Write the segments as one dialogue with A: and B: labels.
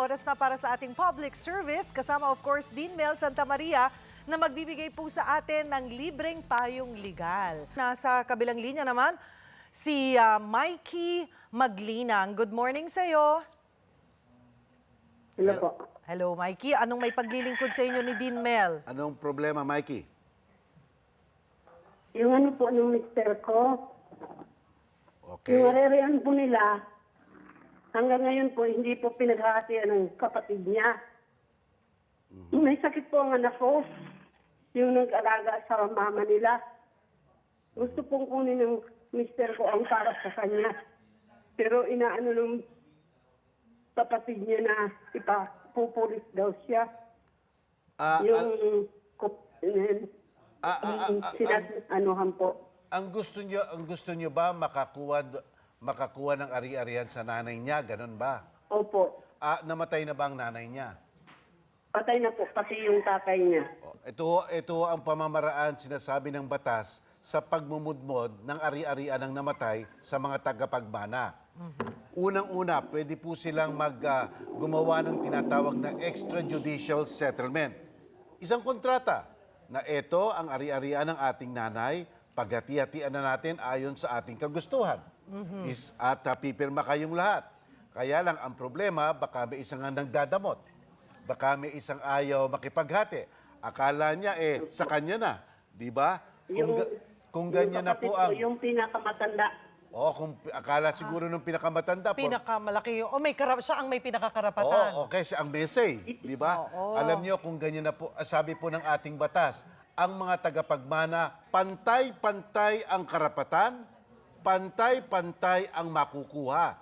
A: oras na para sa ating public service. Kasama of course Dean Mel Santa Maria na magbibigay po sa atin ng libreng payong legal. Nasa kabilang linya naman, si ah, Mikey Maglinang. Good morning sa iyo.
B: Hello po.
A: Hello Mikey, anong may paglilingkod sa inyo ni Dean Mel?
C: Anong problema, Mikey?
B: Yung ano po ng mister ko,
C: Okay.
B: yung arerian po nila, hanggang ngayon po hindi po pinaghahatian ng kapatid niya. May sakit po ang anak ko, yung nag-alaga sa mama nila. Gusto pong kunin ng mister ko ang para sa kanya. Pero inaano ng kapatid niya na ipapupulis daw siya.
C: Ah, ah,
B: yung
C: ah, ah, ah, ah,
B: sinasanohan po.
C: ang gusto niyo, ang gusto niyo ba makakuha makakuha ng ari-arian sa nanay niya, ganun ba?
B: Opo.
C: Ah, namatay na ba ang nanay niya?
B: Patay na po, pati yung tatay niya.
C: O, Ito, ito ang pamamaraan sinasabi ng batas sa pagmumudmod ng ari-arian ng namatay sa mga tagapagmana. Unang-una, pwede po silang mag, ah, gumawa ng tinatawag na extrajudicial settlement. Isang kontrata na ito ang ari-arian ng ating nanay, paghati-hatian na natin ayon sa ating kagustuhan. Is, at ah, pipirma kayong lahat. Kaya lang, ang problema, baka may isang ang nagdadamot. Baka may isang ayaw makipaghati. Akala niya eh, sa kanya na. Di ba? Kung,
B: Yung-
C: kung
B: Yung
C: ganyan na po ang...
B: Yung pinakamatanda.
C: Oh, kung akala siguro nung pinakamatanda po.
A: Pinakamalaki yung, o may karap, siya ang may pinakakarapatan.
C: Oo, okay, siya ang mesay, di ba?
A: Oo.
C: Alam niyo kung ganyan na po, sabi po ng ating batas, ang mga tagapagmana, pantay-pantay ang karapatan, pantay-pantay ang makukuha.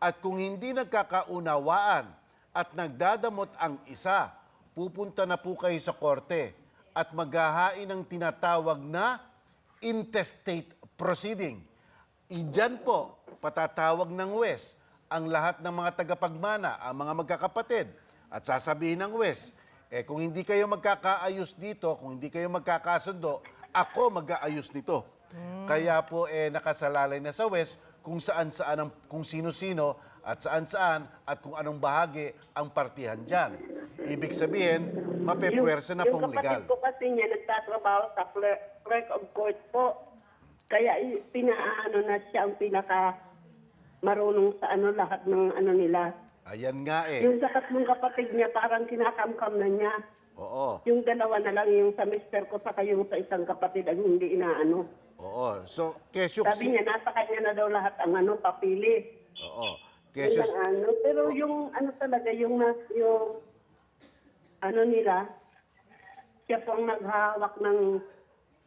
C: At kung hindi nagkakaunawaan at nagdadamot ang isa, pupunta na po kayo sa korte at maghahain ng tinatawag na intestate proceeding. Iyan po, patatawag ng West ang lahat ng mga tagapagmana, ang mga magkakapatid. At sasabihin ng West, eh kung hindi kayo magkakaayos dito, kung hindi kayo magkakasundo, ako mag-aayos nito. Kaya po eh nakasalalay na sa West kung saan-saan, ang, kung sino-sino at saan-saan at kung anong bahagi ang partihan dyan. Ibig sabihin, mapepwersa na
B: yung
C: pong legal.
B: kapatid ko kasi niya nagtatrabaho sa clerk, of court po. Kaya pinaano na siya ang pinaka marunong sa ano lahat ng ano nila.
C: Ayan nga eh.
B: Yung sa tatlong kapatid niya parang kinakamkam na niya.
C: Oo.
B: Yung dalawa na lang yung sa mister ko saka yung sa isang kapatid ang hindi inaano.
C: Oo. So, kesyok
B: Sabi niya nasa kanya na daw lahat ang ano papili.
C: Oo.
B: Yun
C: Kesyos,
B: ang ano. Pero yung ano talaga, yung, yung ano nila, siya po ang naghawak ng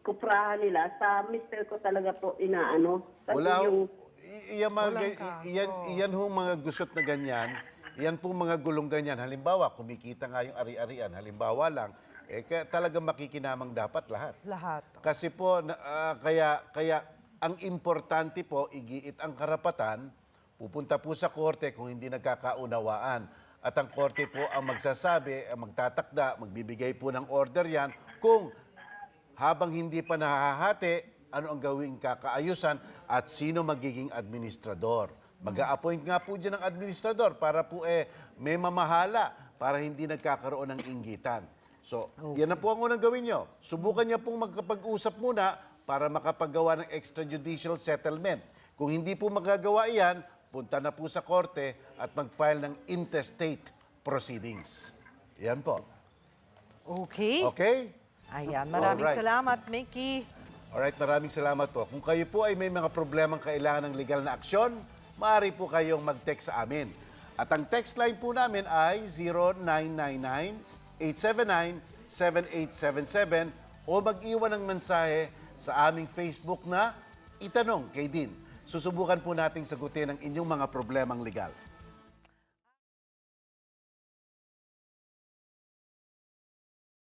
B: kuprahan nila. Sa mister ko talaga po inaano. Kasi
C: wala,
B: yung,
C: i- iyan, mga,
A: Walang
C: ga- iyan, iyan hong mga gusot na ganyan, iyan pong mga gulong ganyan. Halimbawa, kumikita nga yung ari-arian, halimbawa lang, eh, kaya talagang makikinamang dapat lahat.
A: Lahat.
C: Kasi po, na- ah, kaya, kaya ang importante po, igiit ang karapatan, pupunta po sa korte kung hindi nagkakaunawaan. At ang korte po ang magsasabi, ang magtatakda, magbibigay po ng order yan kung habang hindi pa nahahati, ano ang gawing kakaayusan at sino magiging administrador. Mag-a-appoint nga po dyan ng administrador para po eh may mamahala para hindi nagkakaroon ng inggitan. So, yan na po ang unang gawin nyo. Subukan niya pong magkapag-usap muna para makapagawa ng extrajudicial settlement. Kung hindi po magagawa iyan, punta na po sa korte at mag-file ng intestate proceedings. Yan po.
A: Okay.
C: Okay?
A: Ayan, maraming
C: Alright.
A: salamat, Mickey.
C: Alright, maraming salamat po. Kung kayo po ay may mga problemang kailangan ng legal na aksyon, maaari po kayong mag-text sa amin. At ang text line po namin ay 0999-879-7877 o mag-iwan ng mensahe sa aming Facebook na Itanong kay Din. Susubukan po nating sagutin ang inyong mga problemang legal.